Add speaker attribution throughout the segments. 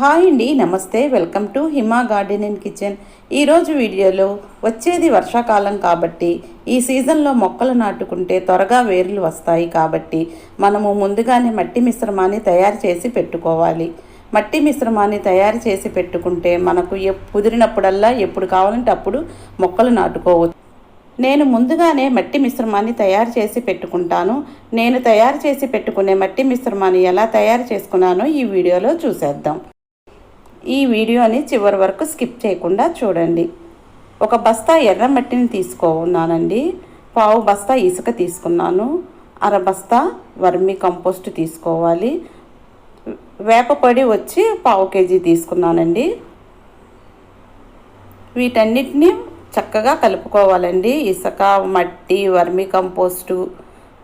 Speaker 1: Hi అండి నమస్తే. Welcome to Hima garden and kitchen. ఈరోజు వీడియోలో వచ్చేది వర్షాకాలం కాబట్టి ఈ సీజన్లో మొక్కలు నాటుకుంటే త్వరగా వేర్లు వస్తాయి కాబట్టి మనము ముందుగానే మట్టి మిశ్రమాన్ని తయారు చేసి పెట్టుకోవాలి. మట్టి మిశ్రమాన్ని తయారు చేసి పెట్టుకుంటే మనకు కుదిరినప్పుడల్లా ఎప్పుడు కావాలంటే అప్పుడు మొక్కలు నాటుకోవచ్చు. నేను ముందుగానే మట్టి మిశ్రమాన్ని తయారు చేసి పెట్టుకుంటాను. నేను తయారు చేసి పెట్టుకునే మట్టి మిశ్రమాన్ని ఎలా తయారు చేసుకున్నానో ఈ వీడియోలో చూసేద్దాం. ఈ వీడియోని చివరి వరకు స్కిప్ చేయకుండా చూడండి. ఒక బస్తా ఎర్ర మట్టిని తీసుకున్నానండి. పావు బస్తా ఇసుక తీసుకున్నాను. అర బస్తా వర్మి కంపోస్ట్ తీసుకోవాలి. వేపపొడి వచ్చి పావు కేజీ తీసుకున్నానండి. వీటన్నిటిని చక్కగా కలుపుకోవాలండి. ఇసుక మట్టి వర్మి కంపోస్టు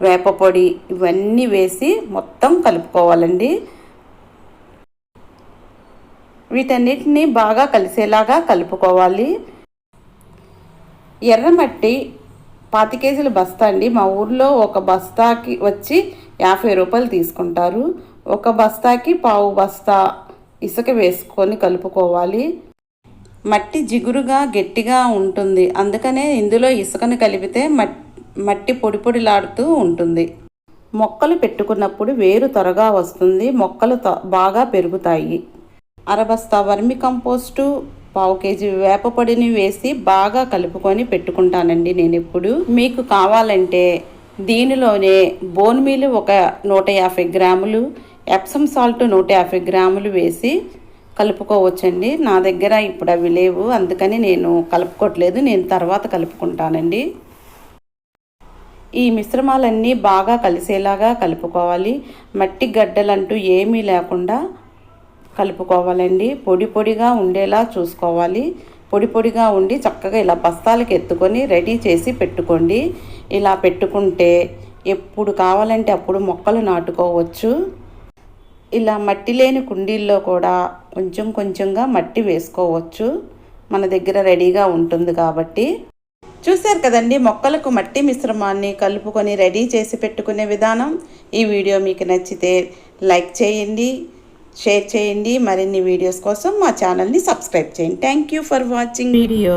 Speaker 1: వేపపొడి ఇవన్నీ వేసి మొత్తం కలుపుకోవాలండి. వీటన్నిటిని బాగా కలిసేలాగా కలుపుకోవాలి. ఎర్రమట్టి పాతి కేజీల బస్తా అండి. మా ఊర్లో ఒక బస్తాకి వచ్చి యాభై రూపాయలు తీసుకుంటారు. ఒక బస్తాకి పావు బస్తా ఇసుక వేసుకొని కలుపుకోవాలి. మట్టి జిగురుగా గట్టిగా ఉంటుంది. అందుకనే ఇందులో ఇసుకను కలిపితే మట్టి పొడి పొడిలాడుతూ ఉంటుంది. మొక్కలు పెట్టుకున్నప్పుడు వేరు త్వరగా వస్తుంది. మొక్కలు త- బాగా పెరుగుతాయి. అరబస్తా వర్మి కంపోస్టు పావు కేజీ వేపపొడిని వేసి బాగా కలుపుకొని పెట్టుకుంటానండి నేను ఎప్పుడు మీకు కావాలంటే దీనిలోనే బోన్ మీల్ ఒక నూట యాభై గ్రాములు ఎప్సమ్ సాల్ట్ నూట యాభై గ్రాములు వేసి కలుపుకోవచ్చండి. నా దగ్గర ఇప్పుడు అవి లేవు అందుకని నేను కలుపుకోవట్లేదు నేను తర్వాత కలుపుకుంటానండి. ఈ మిశ్రమాలన్నీ బాగా కలిసేలాగా కలుపుకోవాలి. మట్టి గడ్డలంటూ ఏమీ లేకుండా కలుపుకోవాలండి. పొడి పొడిగా ఉండేలా చూసుకోవాలి. పొడి పొడిగా ఉండి చక్కగా ఇలా బస్తాలకు ఎత్తుకొని రెడీ చేసి పెట్టుకోండి. ఇలా పెట్టుకుంటే ఎప్పుడు కావాలంటే అప్పుడు మొక్కలు నాటుకోవచ్చు. ఇలా మట్టి లేని కుండీల్లో కూడా కొంచెం కొంచెంగా మట్టి వేసుకోవచ్చు. మన దగ్గర రెడీగా ఉంటుంది కాబట్టి. చూశారు కదండి మొక్కలకు మట్టి మిశ్రమాన్ని కలుపుకొని రెడీ చేసి పెట్టుకునే విధానం. ఈ వీడియో మీకు నచ్చితే లైక్ చేయండి. షేర్ చేయండి. మరిన్ని వీడియోస్ కోసం మా ఛానల్ని సబ్స్క్రైబ్ చేయండి. Thank you for watching video